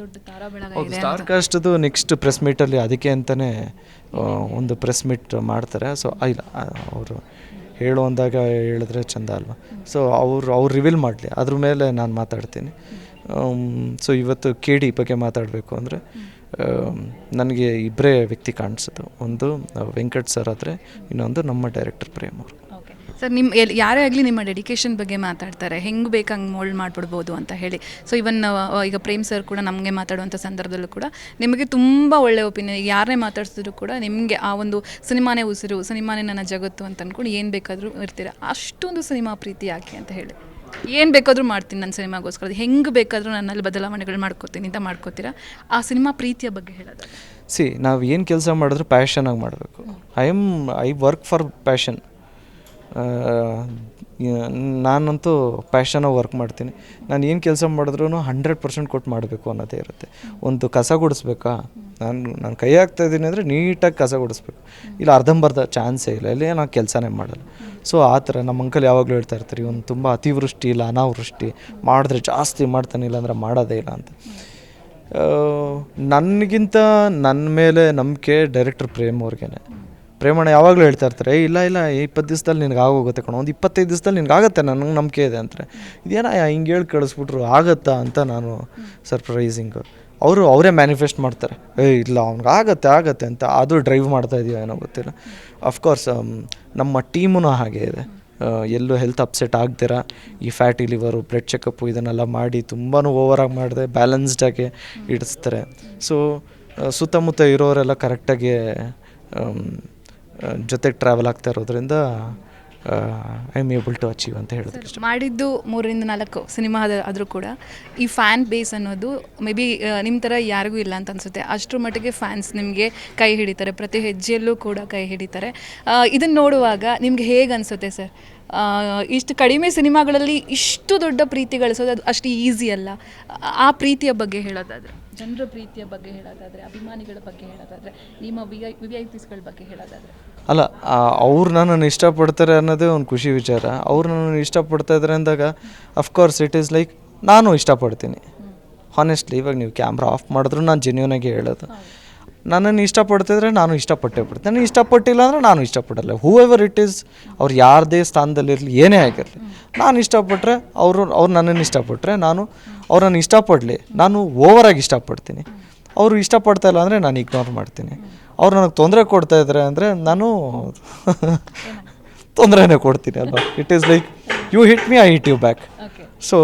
ದೊಡ್ಡ ತಾರಾ ಬೆಳಗ ಹೌದು ಇದೆ ಸ್ಟಾರ್ ಕಾಸ್ಟ್ದು ನೆಕ್ಸ್ಟ್ ಪ್ರೆಸ್ ಮೀಟಲ್ಲಿ ಅದಕ್ಕೆ ಅಂತಲೇ ಒಂದು ಪ್ರೆಸ್ ಮೀಟ್ ಮಾಡ್ತಾರೆ. ಸೊ ಇಲ್ಲ ಅವರು ಹೇಳು ಅಂದಾಗ ಹೇಳಿದ್ರೆ ಚಂದ ಅಲ್ವಾ? ಸೊ ಅವ್ರು ಅವ್ರು ರಿವೀಲ್ ಮಾಡಲಿ. ಅದ್ರ ಮೇಲೆ ನಾನು ಮಾತಾಡ್ತೀನಿ. ಸೊ ಇವತ್ತು ಕೆ ಡಿ ಬಗ್ಗೆ ಮಾತಾಡಬೇಕು ಅಂದರೆ ನನಗೆ ಇಬ್ಬರೇ ವ್ಯಕ್ತಿ ಕಾಣಿಸೋದು ಒಂದು ವೆಂಕಟ್ ಸರ್ ಆದರೆ ಇನ್ನೊಂದು ನಮ್ಮ ಡೈರೆಕ್ಟರ್ ಪ್ರೇಮ್ ಅವರು. ಸರ್ ನಿಮ್ಮ ಎಲ್ಲಿ ಯಾರೇ ಆಗಲಿ ನಿಮ್ಮ ಡೆಡಿಕೇಶನ್ ಬಗ್ಗೆ ಮಾತಾಡ್ತಾರೆ. ಹೆಂಗೆ ಬೇಕು ಹಂಗೆ ಮೋಲ್ಡ್ ಮಾಡಿಬಿಡ್ಬೋದು ಅಂತ ಹೇಳಿ. ಸೊ ಇವನ್ ಈಗ ಪ್ರೇಮ್ ಸರ್ ಕೂಡ ನಮಗೆ ಮಾತಾಡುವಂಥ ಸಂದರ್ಭದಲ್ಲೂ ಕೂಡ ನಿಮಗೆ ತುಂಬ ಒಳ್ಳೆಯ ಒಪಿನಿಯನ್ ಯಾರನ್ನೇ ಮಾತಾಡ್ಸಿದ್ರು ಕೂಡ ನಿಮಗೆ ಆ ಒಂದು ಸಿನಿಮಾನೇ ಉಸಿರು ಸಿನಿಮಾನೇ ನನ್ನ ಜಗತ್ತು ಅಂತ ಅಂದ್ಕೊಂಡು ಏನು ಬೇಕಾದರೂ ಇರ್ತೀರ. ಅಷ್ಟೊಂದು ಸಿನಿಮಾ ಪ್ರೀತಿ ಯಾಕೆ ಅಂತ ಹೇಳಿ. ಏನು ಬೇಕಾದರೂ ಮಾಡ್ತೀನಿ ನನ್ನ ಸಿನಿಮಾಗೋಸ್ಕರ. ಅದು ಹೆಂಗೆ ಬೇಕಾದರೂ ನನ್ನಲ್ಲಿ ಬದಲಾವಣೆಗಳು ಮಾಡ್ಕೋತೀನಿ ಅಂತ ಮಾಡ್ಕೋತೀರಾ? ಆ ಸಿನಿಮಾ ಪ್ರೀತಿಯ ಬಗ್ಗೆ ಹೇಳೋದು ಸಿ ನಾವು ಏನು ಕೆಲಸ ಮಾಡಿದ್ರು ಪ್ಯಾಷನಾಗಿ ಮಾಡಬೇಕು. I am I work for passion ನಾನಂತೂ ಪ್ಯಾಷನಾಗಿ ವರ್ಕ್ ಮಾಡ್ತೀನಿ. ನಾನು ಏನು ಕೆಲಸ ಮಾಡಿದ್ರೂ ಹಂಡ್ರೆಡ್ ಪರ್ಸೆಂಟ್ ಕೊಟ್ಟು ಮಾಡಬೇಕು ಅನ್ನೋದೇ ಇರುತ್ತೆ. ಒಂದು ಕಸ ಗುಡಿಸ್ಬೇಕಾ? ನಾನು ನಾನು ಕೈ ಹಾಕ್ತಾಯಿದ್ದೀನಿ ಅಂದರೆ ನೀಟಾಗಿ ಕಸ ಗುಡಿಸ್ಬೇಕು. ಇಲ್ಲ ಅರ್ಧಂಬರ್ಧ ಚಾನ್ಸೇ ಇಲ್ಲ. ಇಲ್ಲಿ ನಾನು ಕೆಲಸನೇ ಮಾಡಲ್ಲ. ಸೊ ಆ ಥರ ನಮ್ಮ ಅಂಕಲ್ ಯಾವಾಗಲೂ ಹೇಳ್ತಾ ಇರ್ತಾರೆ, ಇವನು ತುಂಬ ಅತಿವೃಷ್ಟಿ ಇಲ್ಲ, ಅನಾವೃಷ್ಟಿ. ಮಾಡಿದ್ರೆ ಜಾಸ್ತಿ ಮಾಡ್ತಾನೆ ಇಲ್ಲ ಅಂದರೆ ಮಾಡೋದೇ ಇಲ್ಲ ಅಂತ. ನನಗಿಂತ ನನ್ನ ಮೇಲೆ ನಂಬಿಕೆ ಡೈರೆಕ್ಟರ್ ಪ್ರೇಮ್ ಅವ್ರಿಗೇನೆ. ಪ್ರೇಮಣ್ಣ ಯಾವಾಗಲೂ ಹೇಳ್ತಾ ಇರ್ತಾರೆ ಇಲ್ಲ ಇಲ್ಲ ಇಪ್ಪತ್ತು ದಿವ್ಸದಲ್ಲಿ ನಿನಗೆ ಆಗೋಗುತ್ತೆ ಕಣೋ, ಒಂದು ಇಪ್ಪತ್ತೈದು ದಿವ್ಸದಲ್ಲಿ ನಿನಗೆ ಆಗುತ್ತೆ, ನನಗೆ ನಂಬಿಕೆ ಇದೆ ಅಂತಾರೆ. ಇದೇನ ಹಿಂಗೆ ಹೇಳಿ ಕಳಿಸ್ಬಿಟ್ರು, ಆಗುತ್ತಾ? ಅಂತ ನಾನು ಸರ್ಪ್ರೈಸಿಂಗು ಅವರು ಅವರೇ ಮ್ಯಾನಿಫೆಸ್ಟ್ ಮಾಡ್ತಾರೆ, ಏ, ಇಲ್ಲ, ಅವ್ನಿಗೆ ಆಗತ್ತೆ ಆಗತ್ತೆ ಅಂತ. ಅದು ಡ್ರೈವ್ ಮಾಡ್ತಾ ಇದೆಯೋ ಏನೋ ಗೊತ್ತಿಲ್ಲ. ಅಫ್ಕೋರ್ಸ್ ನಮ್ಮ ಟೀಮೂ ಹಾಗೆ ಇದೆ. ಎಲ್ಲೂ ಹೆಲ್ತ್ ಅಪ್ಸೆಟ್ ಆಗ್ದಿರ ಈ ಫ್ಯಾಟಿ ಲಿವರು ಬ್ಲಡ್ ಚೆಕಪ್ಪು ಇದನ್ನೆಲ್ಲ ಮಾಡಿ ತುಂಬಾ ಓವರಾಗಿ ಮಾಡಿದೆ ಬ್ಯಾಲೆನ್ಸ್ಡಾಗಿ ಇಡಿಸ್ತಾರೆ. ಸೊ ಸುತ್ತಮುತ್ತ ಇರೋರೆಲ್ಲ ಕರೆಕ್ಟಾಗಿ ಜೊತೆಗೆ ಟ್ರಾವೆಲ್ ಆಗ್ತಾ ಇರೋದ್ರಿಂದ I am able to achieve ಅಂತ ಹೇಳೋದು ಮಾಡಿದ್ದು ಮೂರರಿಂದ ನಾಲ್ಕು ಸಿನಿಮಾ ಆದರೂ ಕೂಡ ಈ ಫ್ಯಾನ್ ಬೇಸ್ ಅನ್ನೋದು ಮೇ ಬಿ ನಿಮ್ಮ ಥರ ಯಾರಿಗೂ ಇಲ್ಲ ಅಂತ ಅನಿಸುತ್ತೆ. ಅಷ್ಟರ ಮಟ್ಟಿಗೆ ಫ್ಯಾನ್ಸ್ ನಿಮಗೆ ಕೈ ಹಿಡಿತಾರೆ ಪ್ರತಿ ಹೆಜ್ಜೆಯಲ್ಲೂ ಕೂಡ ಕೈ ಹಿಡಿತಾರೆ. ಇದನ್ನು ನೋಡುವಾಗ ನಿಮ್ಗೆ ಹೇಗೆ ಅನಿಸುತ್ತೆ ಸರ್? ಇಷ್ಟು ಕಡಿಮೆ ಸಿನಿಮಾಗಳಲ್ಲಿ ಇಷ್ಟು ದೊಡ್ಡ ಪ್ರೀತಿ ಗಳಿಸೋದು ಅದು ಅಷ್ಟು ಈಸಿ ಅಲ್ಲ. ಆ ಪ್ರೀತಿಯ ಬಗ್ಗೆ ಹೇಳೋದಾದರೆ. ಜನರ ಪ್ರೀತಿಯ ಬಗ್ಗೆ ಹೇಳೋದಾದರೆ ಅಭಿಮಾನಿಗಳ ಬಗ್ಗೆ ಹೇಳೋದಾದರೆ ನಿಮ್ಮ ವಿ ಐ ವಿ ಐ ಪಿಸ್ಗಳ ಬಗ್ಗೆ ಹೇಳೋದಾದರೆ? ಅಲ್ಲ ಅವ್ರು ನನ್ನನ್ನು ಇಷ್ಟಪಡ್ತಾರೆ ಅನ್ನೋದೇ ಒಂದು ಖುಷಿ ವಿಚಾರ. ಅವ್ರು ನನ್ನನ್ನು ಇಷ್ಟಪಡ್ತಾ ಇದ್ದಾರೆ ಅಂದಾಗ ಅಫ್ಕೋರ್ಸ್ ಇಟ್ ಈಸ್ ಲೈಕ್ ನಾನು ಇಷ್ಟಪಡ್ತೀನಿ. ಹಾನೆಸ್ಟ್ಲಿ ಇವಾಗ ನೀವು ಕ್ಯಾಮ್ರಾ ಆಫ್ ಮಾಡಿದ್ರು ನಾನು ಜೆನ್ಯೂನಾಗಿ ಹೇಳೋದು. ನನ್ನನ್ನು ಇಷ್ಟಪಡ್ತಿದ್ರೆ ನಾನು ಇಷ್ಟಪಟ್ಟೇ ಬಿಡ್ತೀನಿ ನನಗೆ ಇಷ್ಟಪಟ್ಟಿಲ್ಲ ಅಂದರೆ ನಾನು ಇಷ್ಟಪಡಲ್ಲ. ಹೂ ಎವರ್ ಇಟ್ ಈಸ್ ಅವ್ರು ಯಾರದೇ ಸ್ಥಾನದಲ್ಲಿರಲಿ ಏನೇ ಆಗಿರಲಿ. ನಾನು ಇಷ್ಟಪಟ್ಟರೆ ಅವರು ಅವ್ರು ನನ್ನನ್ನು ಇಷ್ಟಪಟ್ಟರೆ ನಾನು ಅವ್ರನ್ನು ಇಷ್ಟಪಡಲಿ. ನಾನು ಓವರಾಗಿ ಇಷ್ಟಪಡ್ತೀನಿ. ಅವರು ಇಷ್ಟಪಡ್ತಾ ಇಲ್ಲ ಅಂದರೆ ನಾನು ಇಗ್ನೋರ್ ಮಾಡ್ತೀನಿ. ಅವ್ರು ನನಗೆ ತೊಂದರೆ ಕೊಡ್ತಾ ಇದ್ದಾರೆ ಅಂದರೆ ನಾನು ತೊಂದರೆನೇ ಕೊಡ್ತೀನಿ ಅಲ್ವಾ? It is like you hit me I hit you back so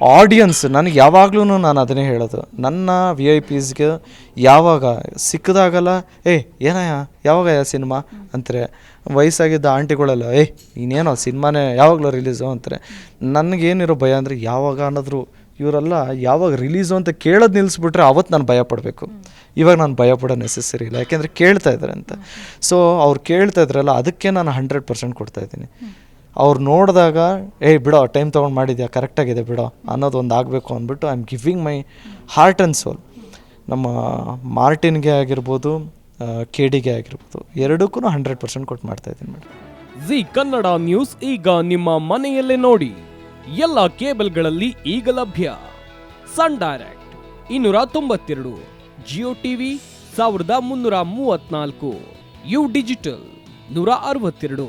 audience ನನಗೆ ಯಾವಾಗಲೂ ನಾನು ಅದನ್ನೇ ಹೇಳೋದು. ನನ್ನ ವಿ ಐ ಪಿಸ್ಗೆ ಯಾವಾಗ ಸಿಕ್ಕದಾಗಲ್ಲ ಏ ಏನಯ್ಯ? ಯಾವಾಗ ಸಿನಿಮಾ? ಅಂತಾರೆ. ವಯಸ್ಸಾಗಿದ್ದ ಆಂಟಿಗಳೆಲ್ಲ ಏ ಇನ್ನೇನೋ ಸಿನಿಮಾನೇ ಯಾವಾಗಲೂ ರಿಲೀಸು ಅಂತಾರೆ. ನನಗೇನಿರೋ ಭಯ ಅಂದರೆ ಯಾವಾಗ ಅನ್ನೋದ್ರು ಇವರೆಲ್ಲ ಯಾವಾಗ ರಿಲೀಸು ಅಂತ ಕೇಳೋದು ನಿಲ್ಲಿಸ್ಬಿಟ್ರೆ ಅವತ್ತು ನಾನು ಭಯ ಪಡಬೇಕು. ಇವಾಗ ನಾನು ಭಯ ಪಡೋ ನೆಸೆಸರಿ ಇಲ್ಲ. ಯಾಕೆಂದರೆ ಕೇಳ್ತಾ ಇದ್ದಾರೆ ಅಂತ. ಸೊ ಅವ್ರು ಕೇಳ್ತಾ ಇದ್ರಲ್ಲ, ಅದಕ್ಕೆ ನಾನು ಹಂಡ್ರೆಡ್ ಪರ್ಸೆಂಟ್ ಕೊಡ್ತಾ ಇದ್ದೀನಿ. ಅವ್ರು ನೋಡಿದಾಗ ಏಯ್ ಬಿಡೋ ಟೈಮ್ ತೊಗೊಂಡು ಮಾಡಿದ್ಯಾ? ಕರೆಕ್ಟಾಗಿದೆ ಬಿಡೋ. ಅನ್ನೋದು ಒಂದು ಆಗಬೇಕು ಅಂದ್ಬಿಟ್ಟು I am giving my heart and soul ನಮ್ಮ ಮಾರ್ಟಿನ್ಗೆ ಆಗಿರ್ಬೋದು ಕೆ ಡಿಗೆ ಆಗಿರ್ಬೋದು ಎರಡಕ್ಕೂ ಹಂಡ್ರೆಡ್ ಪರ್ಸೆಂಟ್ ಕೊಟ್ಟು ಮಾಡ್ತಾ ಇದ್ದೀನಿ ಮೇಡಮ್ ಜಿ ಕನ್ನಡ ನ್ಯೂಸ್ ಈಗ ನಿಮ್ಮ ಮನೆಯಲ್ಲೇ ನೋಡಿ. ಎಲ್ಲ ಕೇಬಲ್ಗಳಲ್ಲಿ ಈಗ ಲಭ್ಯ. ಸನ್ ಡೈರೆಕ್ಟ್ ಇನ್ನೂರ ತೊಂಬತ್ತೆರಡು ಜಿಯೋ ಟಿವಿ ಸಾವಿರದ ಮುನ್ನೂರ ಮೂವತ್ನಾಲ್ಕು ಯು ಡಿಜಿಟಲ್ ನೂರ ಅರವತ್ತೆರಡು.